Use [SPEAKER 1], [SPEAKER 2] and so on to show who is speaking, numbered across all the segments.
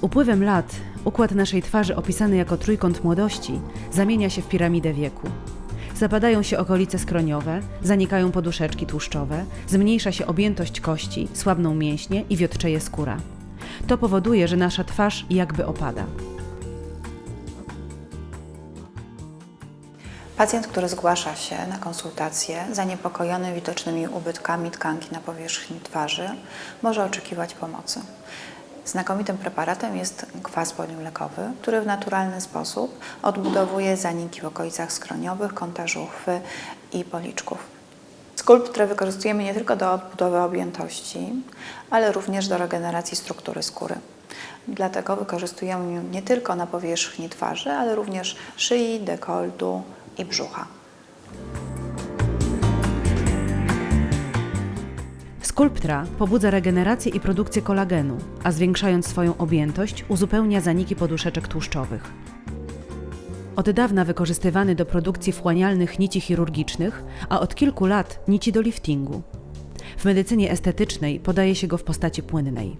[SPEAKER 1] upływem lat układ naszej twarzy opisany jako trójkąt młodości zamienia się w piramidę wieku. Zapadają się okolice skroniowe, zanikają poduszeczki tłuszczowe, zmniejsza się objętość kości, słabną mięśnie i wiotczeje skóra. To powoduje, że nasza twarz jakby opada.
[SPEAKER 2] Pacjent, który zgłasza się na konsultację zaniepokojony widocznymi ubytkami tkanki na powierzchni twarzy, może oczekiwać pomocy. Znakomitym preparatem jest kwas podmlekowy, który w naturalny sposób odbudowuje zaniki w okolicach skroniowych, kąta żuchwy i policzków. Skulptrę wykorzystujemy nie tylko do odbudowy objętości, ale również do regeneracji struktury skóry. Dlatego wykorzystujemy ją nie tylko na powierzchni twarzy, ale również szyi, dekoltu i brzucha.
[SPEAKER 1] Skulptra pobudza regenerację i produkcję kolagenu, a zwiększając swoją objętość, uzupełnia zaniki poduszeczek tłuszczowych. Od dawna wykorzystywany do produkcji wchłanialnych nici chirurgicznych, a od kilku lat nici do liftingu. W medycynie estetycznej podaje się go w postaci płynnej.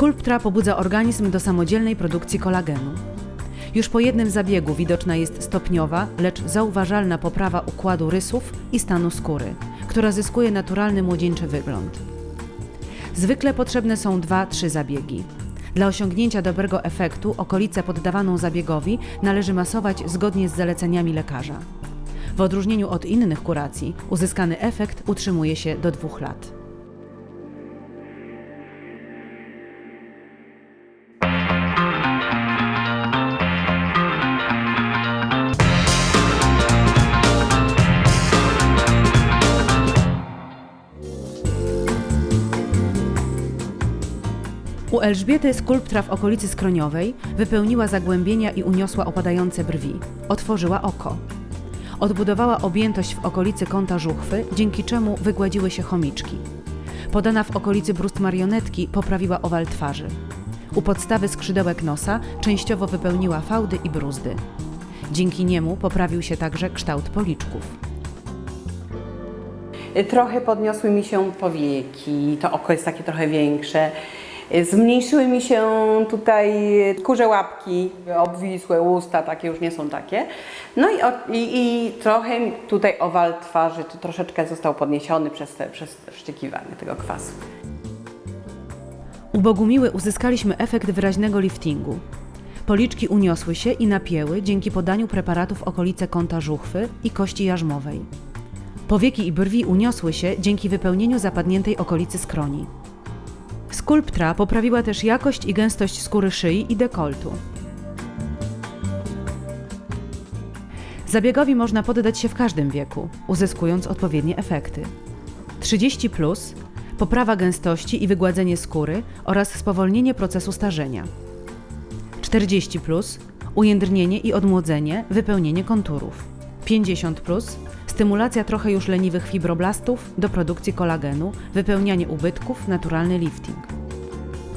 [SPEAKER 1] Skulptra pobudza organizm do samodzielnej produkcji kolagenu. Już po jednym zabiegu widoczna jest stopniowa, lecz zauważalna poprawa układu rysów i stanu skóry, która zyskuje naturalny młodzieńczy wygląd. Zwykle potrzebne są 2-3 zabiegi. Dla osiągnięcia dobrego efektu okolicę poddawaną zabiegowi należy masować zgodnie z zaleceniami lekarza. W odróżnieniu od innych kuracji, uzyskany efekt utrzymuje się do dwóch lat. U Elżbiety skulptra w okolicy skroniowej wypełniła zagłębienia i uniosła opadające brwi. Otworzyła oko. Odbudowała objętość w okolicy kąta żuchwy, dzięki czemu wygładziły się chomiczki. Podana w okolicy brust marionetki poprawiła owal twarzy. U podstawy skrzydełek nosa częściowo wypełniła fałdy i bruzdy. Dzięki niemu poprawił się także kształt policzków.
[SPEAKER 3] Trochę podniosły mi się powieki, to oko jest takie trochę większe. Zmniejszyły mi się tutaj kurze łapki, obwisłe usta, takie już nie są takie. No i, i, i trochę tutaj owal twarzy to troszeczkę został podniesiony przez, te, przez tego kwasu.
[SPEAKER 1] U Bogumiły uzyskaliśmy efekt wyraźnego liftingu. Policzki uniosły się i napięły dzięki podaniu preparatu w okolice kąta żuchwy i kości jarzmowej. Powieki i brwi uniosły się dzięki wypełnieniu zapadniętej okolicy skroni. Skulptra poprawiła też jakość i gęstość skóry szyi i dekoltu. Zabiegowi można poddać się w każdym wieku, uzyskując odpowiednie efekty. 30 plus poprawa gęstości i wygładzenie skóry oraz spowolnienie procesu starzenia. 40 plus ujędrnienie i odmłodzenie, wypełnienie konturów. 50 plus stymulacja trochę już leniwych fibroblastów do produkcji kolagenu, wypełnianie ubytków, naturalny lifting.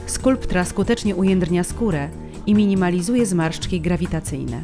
[SPEAKER 1] Skulptra skutecznie ujędrnia skórę i minimalizuje zmarszczki grawitacyjne.